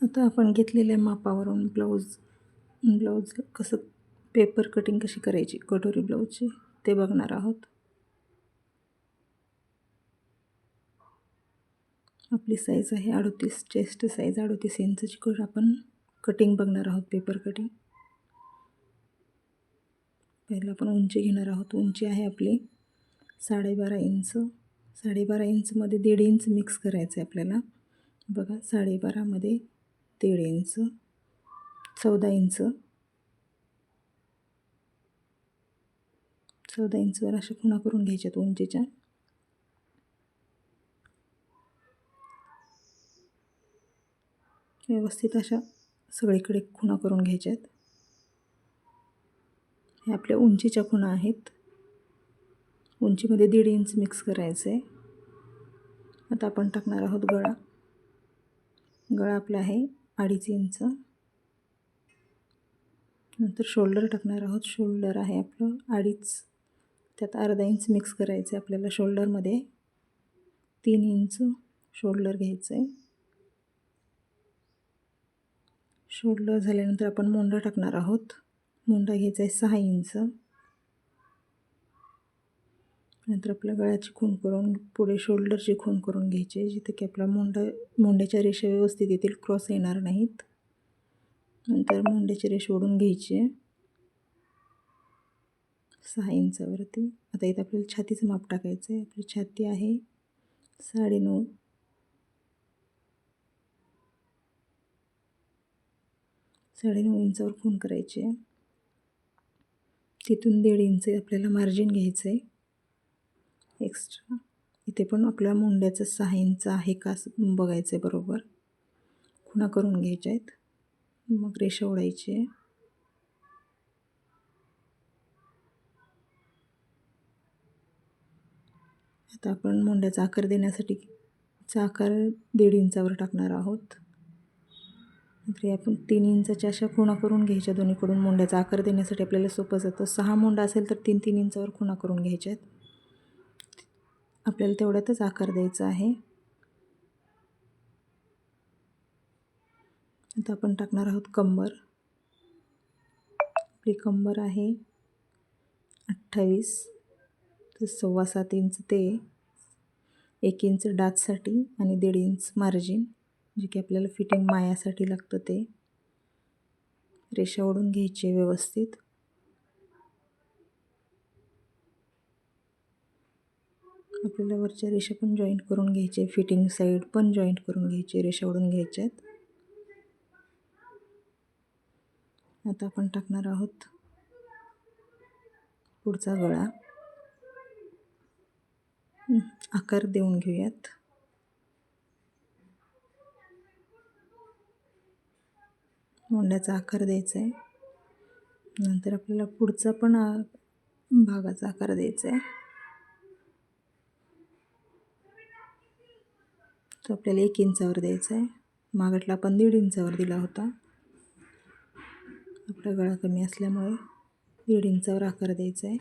आता आपण घेतलेल्या मापावरून ब्लाऊज ब्लाऊज कसं पेपर कटिंग कशी करायची? कटोरी ब्लाऊजची? ते बघणार आहोत. आपली साईज आहे अडतीस चेस्ट साईज अडतीस इंचची कट आपण कटिंग बघणार आहोत पेपर कटिंग पहिलं आपण उंची घेणार आहोत. उंची आहे आपली साडेबारा इंच. साडेबारा इंचमध्ये दीड इंच मिक्स करायचं आहे आपल्याला. बघा साडेबारामध्ये दीड इंच चौदा इंच चौदा इंचवर अशा खुणा करून घ्यायच्यात उंचीच्या व्यवस्थित अशा सगळीकडे खुणा करून घ्यायच्यात. हे आपल्या उंचीच्या खुणा आहेत. उंचीमध्ये दीड इंच मिक्स करायचं आहे आता आपण टाकणार आहोत गळा. गळा आपला आहे अडीच इंच. नंतर शोल्डर टाकणार आहोत. शोल्डर आहे आपलं अडीच. त्यात अर्धा इंच मिक्स करायचं आहे आपल्याला शोल्डरमध्ये तीन इंच शोल्डर घ्यायचं आहे शोल्डर झाल्यानंतर आपण मुंडा टाकणार आहोत. मुंडा घ्यायचा आहे सहा इंच. नंतर आपल्या गळ्याची खून करून पुढे शोल्डरची खून करून घ्यायची जिथे की आपला मोंडा मोंड्याच्या रेषा व्यवस्थित येतील क्रॉस येणार नाहीत. नंतर मोंड्याची रेष ओढून घ्यायची. सहा इंचावरती. आता इथं आपल्याला छातीचं माप टाकायचं आहे. आपली छाती आहे साडेनऊ साडेनऊ इंचावर खून करायची. आहे तिथून दीड इंच आपल्याला मार्जिन घ्यायचं आहे. एक्स्ट्रा इथे पण आपल्या मुंड्याचं सहा इंच आहे का बघायचं आहे बरोबर. खुणा करून घ्यायच्या आहेत. मग रेषा ओढायची आहे. आता आपण मुंड्याचा आकार देण्यासाठी चा आकार दीड इंचावर टाकणार आहोत. तरी आपण तीन इंचाच्या अशा खुणा करून घ्यायच्या दोन्हीकडून मुंड्याचा आकार देण्यासाठी आपल्याला सोपं जातं. सहा मुंडा असेल तर तीन तीन इंचावर खुणा करून घ्यायच्या आहेत. आपल्याला तेवढ्यातच आकार द्यायचा आहे. आता आपण टाकणार आहोत कंबर. आपली कंबर आहे अठ्ठावीस. तर सव्वा सात इंच ते एक इंच डाचसाठी आणि दीड इंच मार्जिन जे की आपल्याला फिटिंग मायासाठी लागतं ते. रेषा ओढून घ्यायची व्यवस्थित. आपल्याला वरच्या रेषा पण जॉईंट करून घ्यायचे. फिटिंग साईड पण जॉईंट करून घ्यायचे. रेषा ओढून घ्यायच्यात. आता आपण टाकणार आहोत पुढचा गळा. आकार देऊन घेऊयात. मोंड्याचा आकार द्यायचा आहे. नंतर आपल्याला पुढचा पण भागाचा आकार द्यायचा आहे. तो आपल्याला एक इंचावर द्यायचा आहे. मागटला आपण दीड इंचावर दिला होता. आपला गळा कमी असल्यामुळे दीड इंचावर आकार द्यायचा आहे.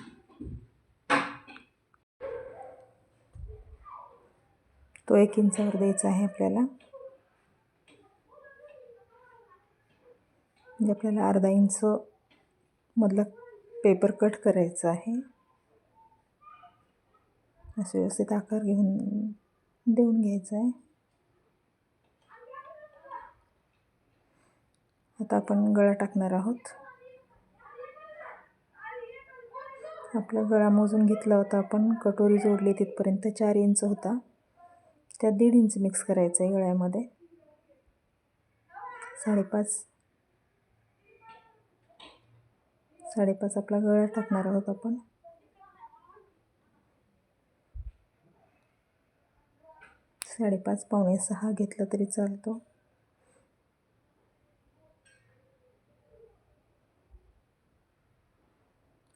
तो एक इंचावर द्यायचा आहे आपल्याला. म्हणजे आपल्याला अर्धा इंच मधला पेपर कट करायचा आहे. असे व्यवस्थित आकार घेऊन देऊन घ्यायचा आहे. आता आपण गळा टाकणार आहोत. आपला गळा मोजून घेतला होता आपण. कटोरी जोडली तिथपर्यंत चार इंच होता. त्यात दीड इंच मिक्स करायचं आहे गळ्यामध्ये. साडेपाच. साडेपाच आपला गळा टाकणार आहोत आपण. साडेपाच पावणे सहा घेतलं तरी चालतो.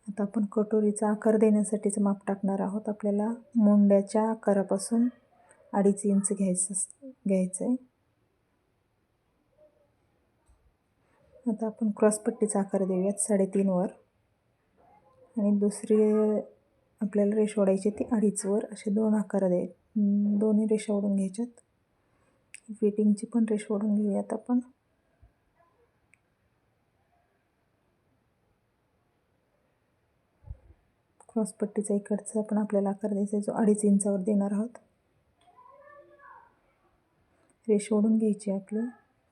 आता आपण कटोरीचा आकार देण्यासाठीचं माप टाकणार आहोत. आपल्याला मुंड्याच्या आकारापासून अडीच इंच घ्यायचं घ्यायचं आहे आता आपण क्रॉसपट्टीचा आकार देऊयात साडेतीनवर आणि दुसरी आपल्याला रेष ओढायची ती अडीचवर असे दोन आकार द्याय दोन्ही रेषा ओढून घ्यायच्यात. फिटिंगची पण रेष ओढून घेऊयात आपण. क्रॉसपट्टीचा इकडचा पण आपल्याला आकार द्यायचा आहे जो अडीच इंचावर देणार आहोत. रेश ओढून घ्यायची आपली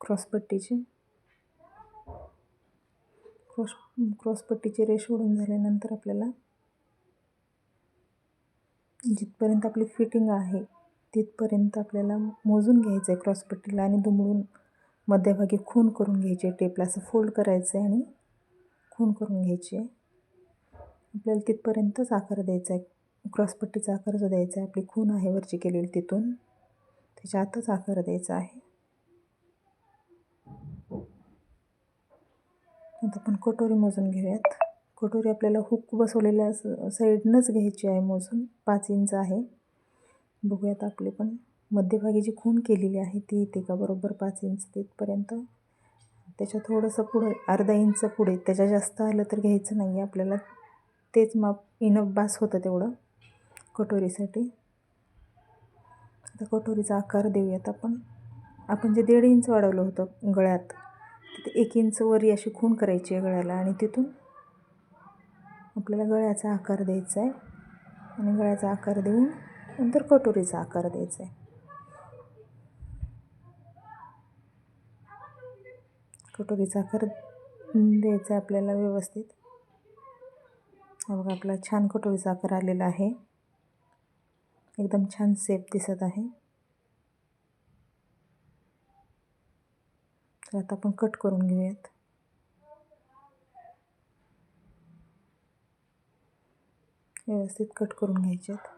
क्रॉसपट्टीची. क्रॉस क्रॉसपट्टीची रेश ओढून झाल्यानंतर आपल्याला जिथपर्यंत आपली फिटिंग आहे तिथपर्यंत आपल्याला मोजून घ्यायचं आहे क्रॉसपट्टीला आणि दुमडून मध्यभागी खून करून घ्यायची. आहे टेपला असं फोल्ड करायचं आहे आणि खून करून घ्यायची. आहे आपल्याला तिथपर्यंतच आकार द्यायचा आहे. क्रॉसपट्टीचा आकार जो द्यायचा आहे. आपली खून आहे वरची केलेली तिथून. त्याच्या आतच आकार द्यायचा आहे. आता आपण कटोरी मोजून घेऊयात. कटोरी आपल्याला हुक बसवलेल्या साईडनंच घ्यायची आहे मोजून. पाच इंच आहे. बघूयात आपली पण मध्यभागी जी खून केलेली आहे ती येते का बरोबर पाच इंच तिथपर्यंत. त्याच्या थोडंसं पुढे अर्धा इंच पुढे. त्याच्या जास्त आलं तर घ्यायचं नाही आहे आपल्याला तेच माप इनफ बास होतं तेवढं कटोरीसाठी. आता कटोरीचा आकार देऊयात आपण. आपण जे दीड इंच वाढवलं होतं गळ्यात तिथे एक इंच वरी अशी खूण करायची आहे गळ्याला आणि तिथून आपल्याला गळ्याचा आकार द्यायचा आहे आणि गळ्याचा आकार देऊन नंतर कटोरीचा आकार द्यायचा आहे. कटोरीचा आकार द्यायचा आहे आपल्याला व्यवस्थित. बघा आपला छान कटोरीचा आकार आलेला आहे. एकदम छान सेप दिसत आहे. तर आता आपण कट करून घेऊयात. व्यवस्थित कट करून घ्यायचे आहेत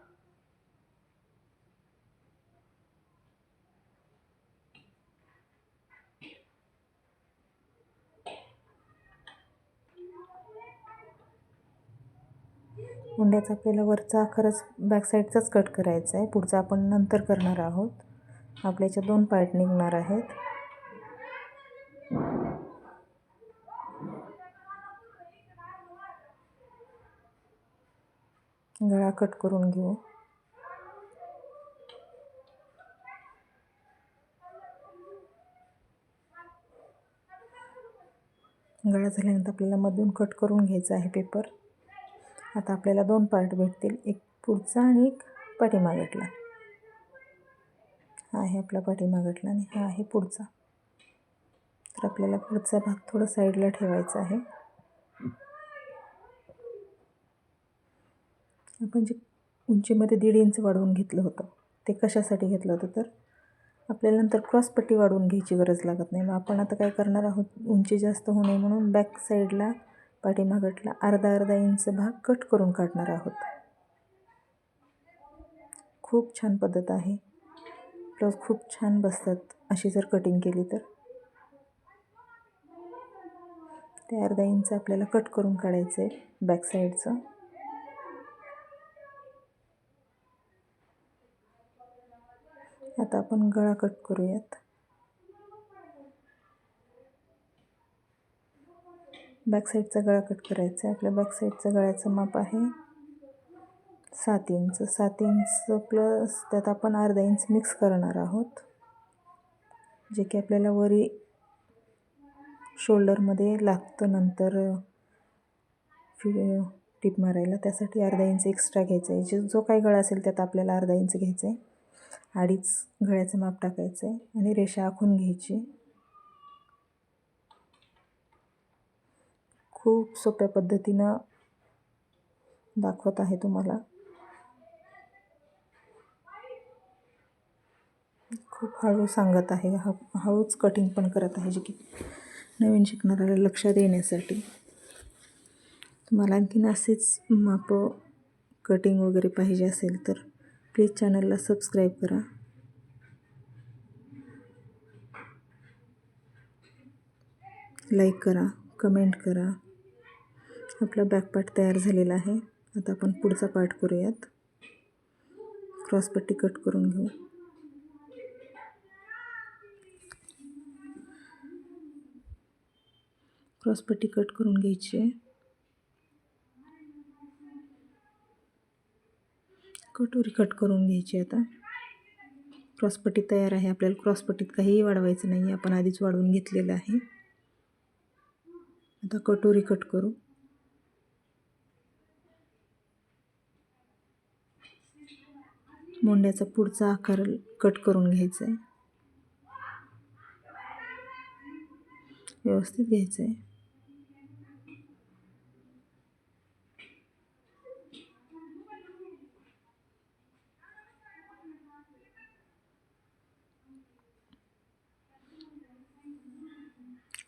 मुंड्याचा आपल्याला वरचा खरंच बॅकसाईडचाच कट करायचा आहे. पुढचा आपण नंतर करणार आहोत. आपल्याच्या दोन पार्ट निघणार आहेत. गळा कट करून घेऊ. गळा झाल्यानंतर आपल्याला मधून कट करून घ्यायचा आहे पेपर आता आपल्याला दोन पार्ट भेटतील. एक पुढचा आणि एक पाठीमागटला हा आहे आपला पाठीमागटला आणि हा आहे पुढचा. तर आपल्याला पुढचा भाग थोडा साईडला ठेवायचा आहे. आपण जे उंचीमध्ये दीड इंच वाढवून घेतलं होतं ते कशासाठी घेतलं होतं तर? आपल्याला नंतर क्रॉसपट्टी वाढवून घ्यायची गरज लागत नाही. मग आपण आता काय करणार आहोत? उंची जास्त होऊ नये म्हणून बॅक साईडला पाठीमागटला अर्धा अर्धा इंच भाग कट करून काढणार आहोत. खूप छान पद्धत आहे. ब्लाऊज खूप छान बसतात अशी जर कटिंग केली तर. ते अर्धा इंच आपल्याला कट करून काढायचं आहे बॅक साईडचं आता आपण गळा कट करूयात. बॅक साईडचा गळा कट करायचा आहे. आपल्या बॅक साईडचं गळ्याचं माप आहे सात इंच. सात इंच प्लस त्यात आपण अर्धा इंच मिक्स करणार आहोत. जे की आपल्याला वरी शोल्डरमध्ये लागतं नंतर फि टिप मारायला. त्यासाठी अर्धा इंच एक्स्ट्रा घ्यायचा आहे. जे जो काही गळा असेल त्यात आपल्याला अर्धा इंच घ्यायचा आहे. अडीच गळ्याचं माप टाकायचं आहे आणि रेषा आखून घ्यायची. खूप सोप्या पद्धतीनं दाखवत आहे तुम्हाला. खूप हळू सांगत आहे. हा हळूच कटिंग पण करत आहे जे की नवीन शिकणाऱ्याला लक्षात येण्यासाठी तुम्हाला आणखीन असेच माप कटिंग वगैरे पाहिजे असेल तर प्लीज चॅनलला सबस्क्राईब करा. लाईक करा कमेंट करा. आपला बॅकपार्ट तयार झालेला आहे. आता आपण पुढचा पार्ट करूयात. क्रॉसपट्टी कट करून घेऊ. क्रॉसपट्टी कट करून घ्यायची आहे. कटोरी कट करून घ्यायची आता. क्रॉसपट्टी तयार आहे. आपल्याला क्रॉसपट्टीत काहीही वाढवायचं नाही आहे आपण आधीच वाढवून घेतलेलं आहे. आता कटोरी कट करू. मोंड्याचा पुढचा आकार कट करून घ्यायचा आहे. व्यवस्थित घ्यायचं आहे.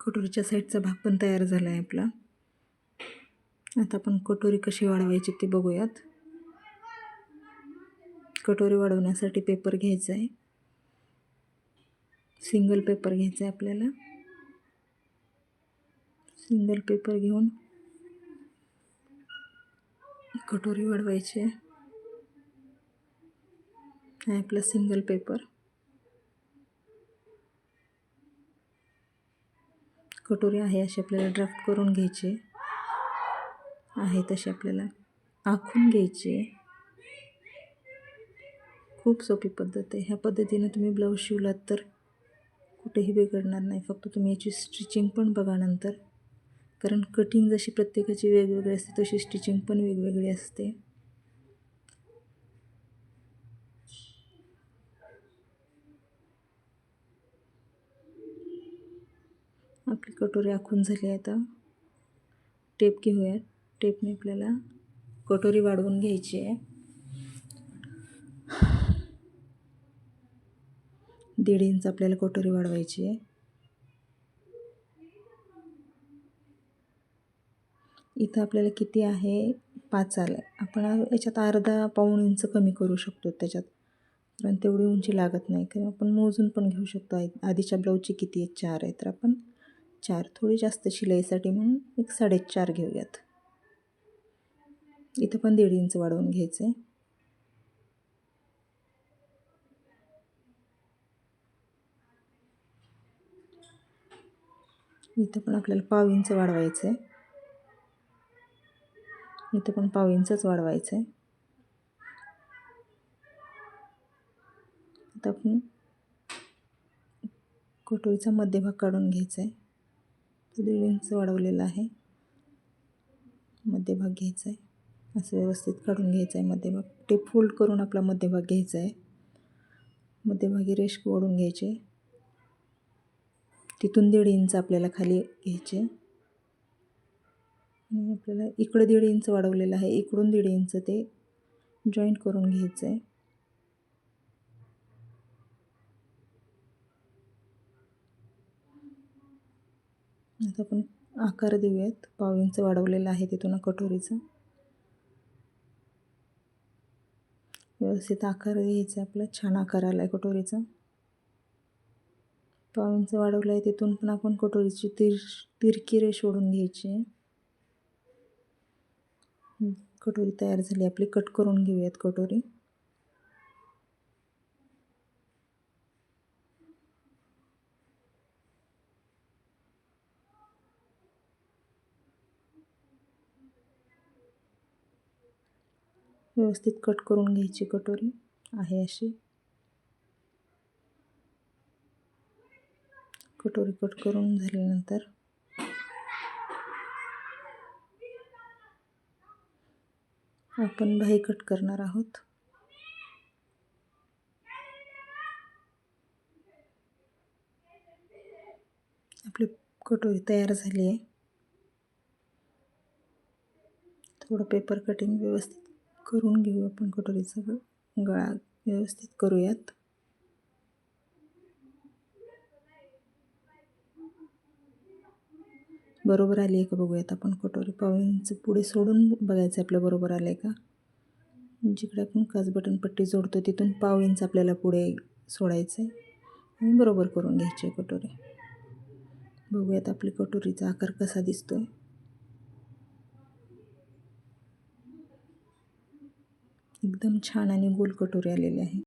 कटोरीच्या साईडचा भाग पण तयार झाला आहे आपला. आता आपण कटोरी कशी वाढवायची ते बघूयात. कटोरी वाढवण्यासाठी पेपर घ्यायचा आहे. सिंगल पेपर घ्यायचा आहे आपल्याला. सिंगल पेपर घेऊन कटोरी वाढवायची आहे. आपला सिंगल पेपर कटोरी आहे अशी आपल्याला ड्राफ्ट करून घ्यायची आहे. तशी आपल्याला आखून घ्यायची खूप सोपी पद्धत आहे. ह्या पद्धतीनं तुम्ही ब्लाऊज शिवलात तर कुठेही बिघडणार नाही. फक्त तुम्ही याची स्टिचिंग पण बघा नंतर. कारण कटिंग जशी प्रत्येकाची वेगवेगळी असते तशी स्टिचिंग पण वेगवेगळी असते. आपली कटोरी आखून झाली आहे आता. टेप घेऊया टेपने आपल्याला कटोरी वाढवून घ्यायची आहे. दीड इंच आपल्याला कटोरी वाढवायची आहे. इथं आपल्याला किती आहे? पाच आलं. आपण याच्यात अर्धा पाऊण इंच कमी करू शकतो त्याच्यात. कारण तेवढी उंची लागत नाही. कारण आपण मोजून पण घेऊ शकतो. आधीच्या ब्लाऊजची किती आहे चार आहे तर आपण चार. थोडी जास्त शिलाईसाठी म्हणून एक साडेचार घेऊयात. इथं पण दीड इंच वाढवून घ्यायचं आहे इथं पण आपल्याला पाव इंच वाढवायचं आहे इथं पण पाव इंचच वाढवायचं आहे आता आपण कटोरीचा मध्यभाग काढून घ्यायचा आहे दीड इंच वाढवलेला आहे. मध्यभाग घ्यायचा आहे असं व्यवस्थित काढून घ्यायचं आहे मध्यभाग. टेप फोल्ड करून आपला मध्यभाग घ्यायचा आहे मध्यभागी रेश ओढून घ्यायचे. तिथून दीड इंच आपल्याला खाली घ्यायचे. आणि आपल्याला इकडं दीड इंच वाढवलेलं आहे. इकडून दीड इंच ते जॉईंट करून घ्यायचं आहे आता आपण आकार देऊयात. पाव इंच वाढवलेला आहे तिथून कटोरीचा. व्यवस्थित आकार घ्यायचा आपला. छान आकार आला आहे कटोरीचा. पाव वाढवलं आहे तिथून पण आपण कटोरीची तिर तिरकी रेष ओढून घ्यायची कटोरी तयार झाली आपली कट करून घेऊयात कटोरी. व्यवस्थित कट करून घ्यायची कटोरी आहे अशी. कटोरी कट करून झाल्यानंतर. आपण बाही कट करणार आहोत. आपली कटोरी तयार झाली आहे. थोडं पेपर कटिंग व्यवस्थित करून घेऊ आपण कटोरीचा गळा व्यवस्थित करूयात. बरोबर आली आहे का बघूयात आपण कटोरी पाऊंचं पुढे सोडून बघायचं आपलं बरोबर आलं आहे का? जिकडे आपण काच बटन पट्टी जोडतो तिथून पाव इंच आपल्याला पुढे सोडायचं आहे आणि बरोबर करून घ्यायची आहे कटोरी. बघूयात आपली कटोरीचा आकार कसा दिसतो आहे एकदम छान आणि गोल कटोरी आलेली आहे.